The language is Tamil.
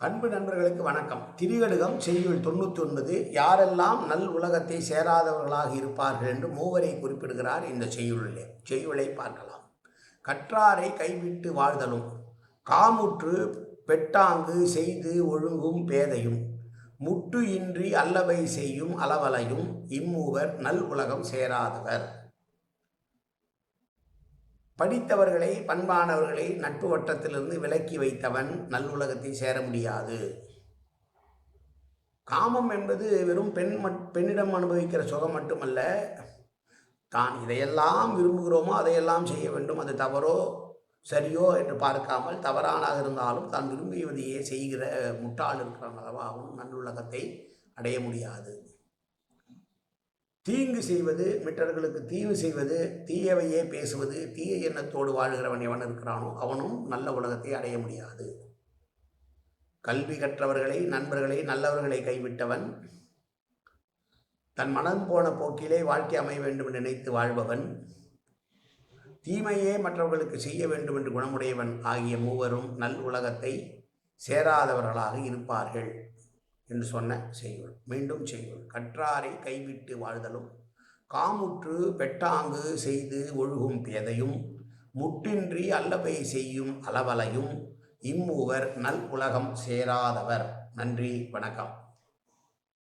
அன்பு நண்பர்களுக்கு வணக்கம். திரிகடுகம் செய்யுள் தொண்ணூற்றி ஒன்பது யாரெல்லாம் நல் உலகத்தை சேராதவர்களாக இருப்பார்கள் என்று மூவரை குறிப்பிடுகிறார் இந்த செய்யுளிலே. செய்யுளை பார்க்கலாம். கற்றாரை கைவிட்டு வாழ்தலும் காமுற்று பெட்டாங்கு செய்து ஒழுங்கும் பேதையும் முட்டு இன்றி அல்லவை செய்யும் அளவலையும் இம்மூவர் நல் உலகம் சேராதவர். படித்தவர்களை பண்பானவர்களை நட்பு வட்டத்திலிருந்து விலக்கி வைத்தவன் நல்லுலகத்தை சேர முடியாது. காமம் என்பது வெறும் பெண் மட் பெண்ணிடம் அனுபவிக்கிற சுகம் மட்டுமல்ல தான் இதையெல்லாம் விரும்புகிறோமோ அதையெல்லாம் செய்ய வேண்டும். அது தவறோ சரியோ என்று பார்க்காமல் தவறானாக இருந்தாலும் தான் விரும்பியதையே செய்கிற முட்டாள் இருக்கிறவன் அளவாகவும் நல்லுலகத்தை அடைய முடியாது. தீங்கு செய்வது மற்றவர்களுக்கு தீங்கு செய்வது தீயவையே பேசுவது தீய எண்ணத்தோடு வாழ்கிறவன் எவன் இருக்கிறானோ அவனும் நல்ல உலகத்தை அடைய முடியாது. கல்வி கற்றவர்களை நண்பர்களை நல்லவர்களை கைவிட்டவன் தன் மனம் போன போக்கிலே வாழ்க்கை அமைய வேண்டும் என்று நினைத்து வாழ்பவன் தீமையே மற்றவர்களுக்கு செய்ய வேண்டும் என்று குணமுடையவன் ஆகிய மூவரும் நல் உலகத்தை சேராதவர்களாக இருப்பார்கள். என்று சொன்ன செய்யுள். மீண்டும் செய்யுள். கற்றாரை கைவிட்டு வாழ்தலும் காமுற்று பெட்டாங்கு செய்து ஒழுகும் பேதையும் முட்டின்றி அல்லவை செய்யும் அளவலையும் இம்மூவர் நல் உலகம் சேராதவர். நன்றி வணக்கம்.